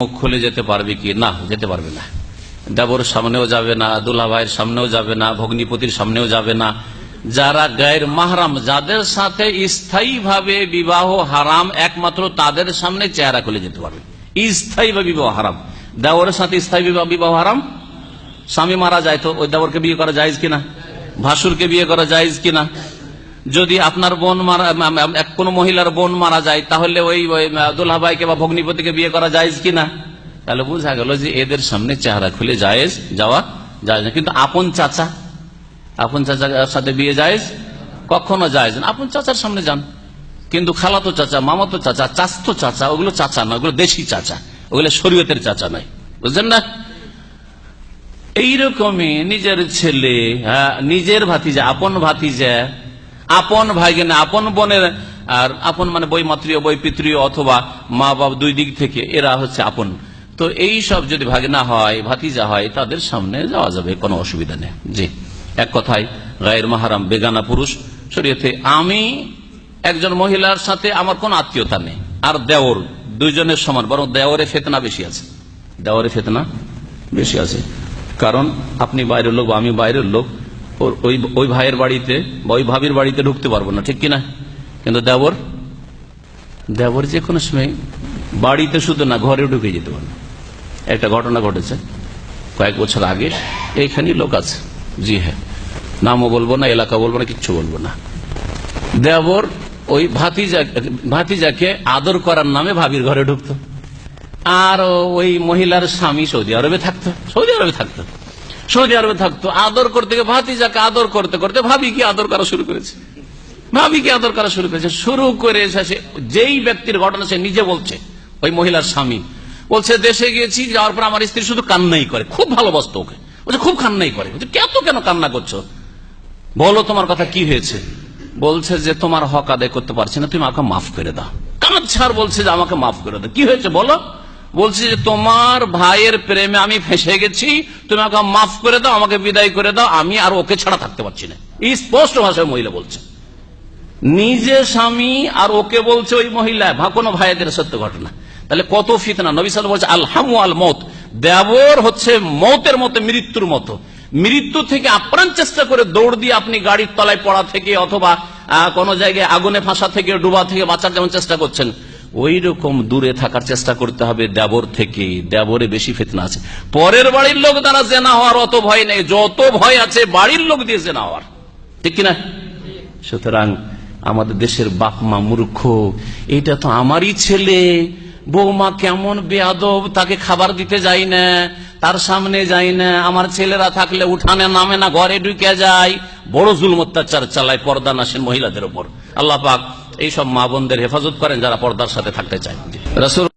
মুখ খুলে যেতে পারবে কি? না, যেতে পারবে না। দেবর সামনেও যাবে না দুলা ভাইয়ের সামনেও যাবে না, ভগ্নিপতির সামনেও যাবে না। যারা গায়ের মাহারাম, যাদের সাথে স্থায়ীভাবে বিবাহ হারাম, একমাত্র তাদের সামনে চেহারা খুলে যেতে পারবে। স্থায়ী বা বিবাহ হারাম। দেওরের সাথে স্থায়ী বিবাহ হারাম? স্বামী মারা যায় তো ওই দেওরকে বিয়ে করা যায় কিনা? ভাসুরকে বিয়ে করা যায় কিনা? যদি আপনার বোন মারা কোনো মহিলার বোন মারা যায় তাহলে ওই দুল্হাভাইকে বা ভগ্নিপতিকে বিয়ে করা যায় কিনা? তাহলে বোঝা গেল যে এদের সামনে চেহারা খুলে জায়েজ যাওয়া যায় না। কিন্তু আপন চাচা আপন চাচার সাথে বিয়ে জায়েজ? কখনো জায়েজ না। আপন চাচার সামনে যান। কিন্তু খালাতো চাচা মামাতো চাচা চাস্তো চাচা ওগুলো চাচা না ওগুলো দেশি চাচা ওগুলো শরীয়তের চাচা নাই বুঝলেন না? এইরকমই নিজের ছেলে হ্যাঁ, নিজের ভাতিজা আপন ভাতিজা আপন ভাইগেনা আপন বোনের, আর আপন মানে বৈমাত্রীয় বৈপিত্রীয় অথবা মা বাবা দুই দিক থেকে এরা হচ্ছে আপন। তো এই সব যদি ভাগনা হয়, ভাতিজা হয়, তাদের সামনে যাওয়া যাবে, কোনো অসুবিধা নেই। জি, এক কথায়, গায়ের মাহারাম বেগানা পুরুষ, শরীয়তে আমি একজন মহিলার সাথে আমার কোন আত্মীয়তা নেই, আর দেওর দুইজনের সমান, বরং দেওরে ফেতনা বেশি আছে। দেওয়ারে ফেতনা বেশি আছে। কারণ আপনি বাইরের লোক, আমি বাইরের লোক ওই ওই ভাইয়ের বাড়িতে বা ওই ভাবির বাড়িতে ঢুকতে পারব না, ঠিক কিনা? কিন্তু দেবর দেবর যে কোনো সময় বাড়িতে শুধু না, ঘরে ঢুকে যেতে পারে একটা ঘটনা ঘটেছে কয়েক বছর আগে, এইখানেই লোক আছে। জি হ্যাঁ নামও বলব না এলাকা বলব না, কিচ্ছু বলব না। দেবর ওই ভাতিজা, ভাতিজাকে আদর করার নামে ভাবির ঘরে ঢুকতো। আর ওই মহিলার স্বামী সৌদি আরবে থাকতো, সৌদি আরবে থাকতো। সৌদি আরবে থাকতো আদর করতে গিয়ে ভাতিজাকে আদর করতে করতে ভাবি কি আদর করা শুরু করেছে। ভাবি কি আদর করা শুরু করেছে। শুরু করে যেই ব্যক্তির ঘটনা সে নিজে বলছে ওই মহিলার স্বামী বলছে দেশে গিয়েছি যাওয়ার পর আমার স্ত্রী শুধু কান্নাই করে খুব ভালোবাসতো ওকে। বলছে খুব কান্নাই করে। বলছে, কেন কেন কান্না করছ? বলো তোমার কথা কি হয়েছে? বলছে যে তোমার হক আদায় করতে পারছি না তুমি আমাকে মাফ করে দাও। কাঁদছাড় বলছে যে আমাকে মাফ করে দাও। কি হয়েছে বলো? বলছে যে তোমার ভাইয়ের প্রেমে আমি ফেসে গেছি, তুমি আমাকে মাফ করে দাও, আমাকে বিদায় করে দাও, আমি আর ওকে ছাড়া থাকতে পারছি না। এই স্পষ্ট ভাষায় মহিলা বলছে। নিজে স্বামী আর ওকে বলছে ওই মহিলা কোনো ভাইদের সত্য ঘটনা। তাহলে কত ফিতনা। নবী সাল বলছে, আলহামু আল মত। দেবর হচ্ছে মতের মতো, মৃত্যুর মতো। মৃত্যু থেকে আপ্রাণ চেষ্টা করে দৌড় দিয়ে আপনি গাড়ির তলায় পড়া থেকে অথবা কোনো জায়গায় আগুনে ফাঁসা থেকে, ডুবা থেকে বাঁচার যেমন চেষ্টা করছেন ওই রকম দূরে থাকার চেষ্টা করতে হবে দেবর থেকে। দেবরে বেশি ফেতনা আছে। পরের বাড়ির লোক দ্বারা জেনা হওয়ার অত ভয় নেই। যত ভয় আছে বাড়ির লোক দিয়ে জেনা হওয়ার। ঠিক কিনা? সুতরাং আমাদের দেশের বাপ মা মূর্খ, এটা তো আমারই ছেলে। বৌমা কেমন বেয়াদব, তাকে খাবার দিতে যাই না। তার সামনে যাই না, আমার ছেলেরা থাকলে উঠানে নামে না, ঘরে ঢুকে যায়। বড় জুল অত্যাচার চালায় পর্দা নাসেন মহিলাদের উপর। আল্লাহ পাক এইসব মা বোনদের হেফাজত করেন যারা পর্দার সাথে থাকতে চায়। রসুল